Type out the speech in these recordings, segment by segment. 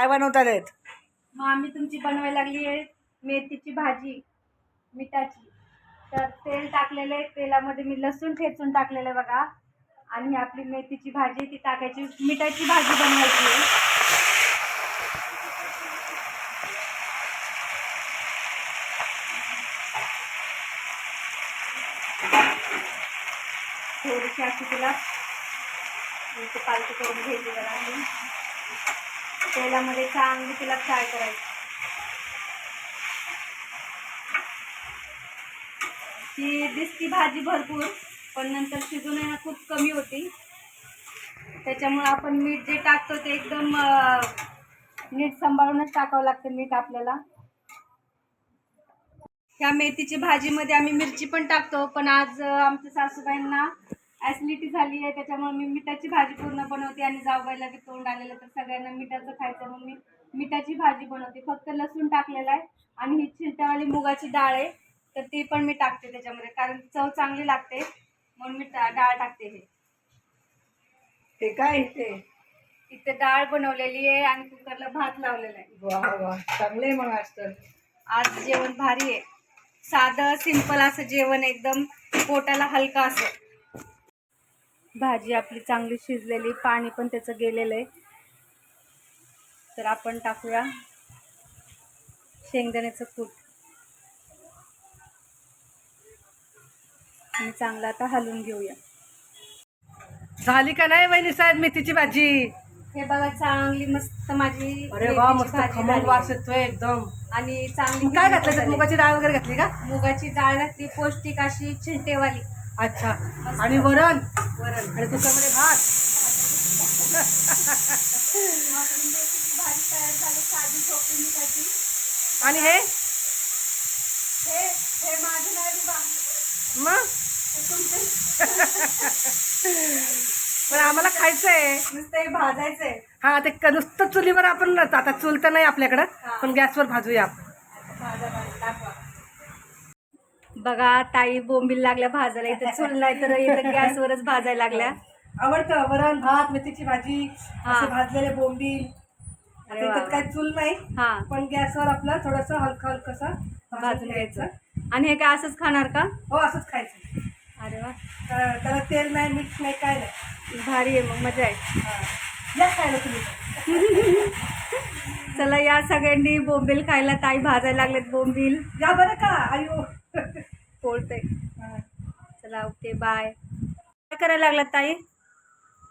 काय बनवतात आहेत मग आम्ही तुमची बनवायला लागली आहे मेथीची भाजी मिठाची. तर तेल टाकलेलं आहे. तेलामध्ये मी लसूण ठेचून टाकलेलं आहे बघा. आणि आपली मेथीची भाजी ती टाकायची. मिठाची भाजी बनवायची आहे. थोडीशी अशी तिला पालटी पालती करून घ्यायची जरा. तेलामध्ये चांगली तिला फ्राय करायची. ती दिसती भाजी भरपूर पण नंतर शिजून आहे ना खूप कमी होती. त्याच्यामुळे आपण मीठ जे टाकतो ते एकदम नीट सांभाळूनच टाकावं लागतं मीठ आपल्याला. ह्या मेथीची भाजीमध्ये आम्ही मिरची पण टाकतो पण आज आमच्या सासूबाईंना ॲसिडिटी झाली आहे त्याच्यामुळे मी मिठाची भाजी पूर्ण बनवते आणि जाऊबाईला बी तोंड आलेलं तर सगळ्यांना मिठाचं खायचं म्हणून मी मिठाची भाजी बनवते. फक्त लसूण टाकलेला आहे आणि ही चिंट्यावाली मुगाची डाळ आहे तर ती पण मी टाकते त्याच्यामध्ये कारण चव चांगली लागते म्हणून मी डाळ टाकते हे. ते काय ते? इथे डाळ बनवलेली आहे आणि कुकरला भात लावलेला आहे. वा वा चांगले मग आज तर. आज जेवण भारी आहे. साधं सिंपल असं जेवण एकदम पोटाला हलका असं. भाजी आपली चांगली शिजलेली पाणी पण त्याचं गेलेलं आहे. तर आपण टाकूया शेंगदाण्याचं कूट. आणि चांगलं आता हलवून घेऊया. झाली का नाही वहिनी साहेब मेथीची भाजी? हे बघा चांगली मस्त माझी अरे वा मेथीची मस्त भाजी खमंग झाली. वास येतोय एकदम. आणि चांगली काय हिरवी घातलं? त्यात झाली. मुगाची डाळ वगैरे घातली का? मुगाची डाळ घातली पौष्टिक अशी चिंटेवाली. अच्छा. आणि वरण? वरण आणि तुझ्यामध्ये भात. आपली मेथीची भाजी तयार झाली साधी सोपी मिठाची आणि हे? हे हे माझं नाही बाबा मग? पण आम्हाला खायचंय. नुसतं हे भाजायचंय. हा ते नुसतं चुलीवर आपण आता चूल तर नाही आपल्याकडं. पण गॅसवर भाजूया आपण भाजा भाजा दाखवा बघा ताई बोंबील लागल्या भाजायला इथं चूल नाही तर इथं गॅसवरच भाजायला लागल्या. आवडतं वरण भात मेथीची भाजी हा. असे भाजलेले बोंबील. आता अरे वा इथं वा. काही चूल नाही हा. पण गॅसवर आपलं थोडंसं हलकं हलकंसं भाजून घ्यायचं. आणि हे काय असंच खाणार का? हो असंच खायचं. अरे वा. तर त्याला तेल नाही मीठ नाही काय नाही. भारी आहे मग मजा आहे. हा. या खायला तुम्ही. चला या सगळ्यांनी बोंबील खायला. ताई भाजायला लागलेत बोंबील. या बरं का आयो. बाय. काय करायला लागलात ताई?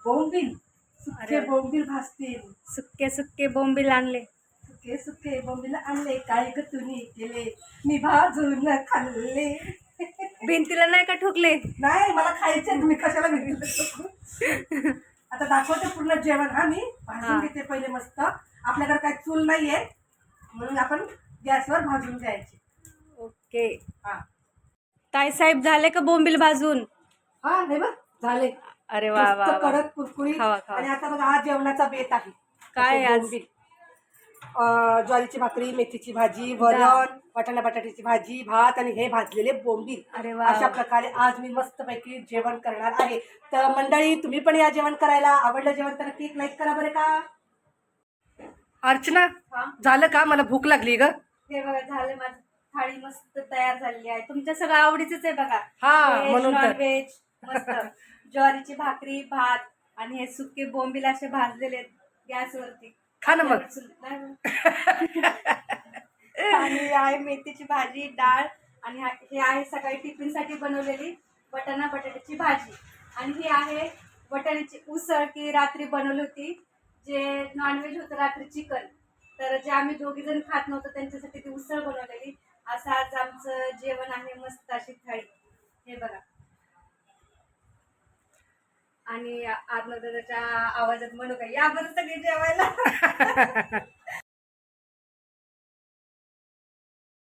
बोंबील. सुके अरे. बोंबील भाजतील. सुक्के सुक्के बोंबील आणले. सुके सुके बोंबील आणले. काय ग तुम्ही केले? मी भाजून खाल्ले. भिंतीला नाही का ठोकले? नाही मला खायचे मी कशाला भिजले आता दाखवते पूर्ण जेवण. हा मी हा. भाजून घेते पहिले मस्त. आपल्याकडे काय चूल नाहीये म्हणून आपण गॅसवर भाजून घ्यायचे. ओके. हा. ताई साहेब झाले का बोंबील भाजून? हा नाही बघ झाले. अरे वा वा वा. कडक कुरकुरीत. खावा, खावा. आणि आता बघा हा जेवणाचा बेत आहे. काय आज? बोंबील. अं, ज्वारीची भाकरी मेथीची भाजी वरण वाटाणा बटाट्याची भाजी भात आणि हे भाजलेले बोंबील. अरे वा अशा प्रकारे आज मी मस्तपैकी जेवण करणार आहे. तर मंडळी तुम्ही पण या जेवण करायला. आवडलं जेवण तर नक्की लाईक करा बरं का? अर्चना हा? झालं का? मला भूक लागली ग. हे बघा झालं माझं. थाळी मस्त तयार झालेली आहे. तुमच्या सगळं आवडीच आहे बघा. हा, म्हणून तर. नॉन व्हेज मस्त. ज्वारीची भाकरी भात आणि हे सुके बोंबील असे भाजलेले गॅसवरती. खा ना मग. आणि आहे मेथीची भाजी डाळ आणि हा- आहे सकाळी टिफिनसाठी बनवलेली बटाणा बटाट्याची भाजी. आणि ही आहे बटाण्याची उसळ की रात्री बनवली होती जे नॉनव्हेज होतं रात्री चिकन. तर जे आम्ही दोघी जण खात नव्हतो त्यांच्यासाठी ती उसळ बनवलेली. असं आज आमचं जेवण आहे मस्त अशी थाळी. हे बघा. आणि आत्मदादाच्या आवाजात म्हणू का? या बरं सगळे जेवायला.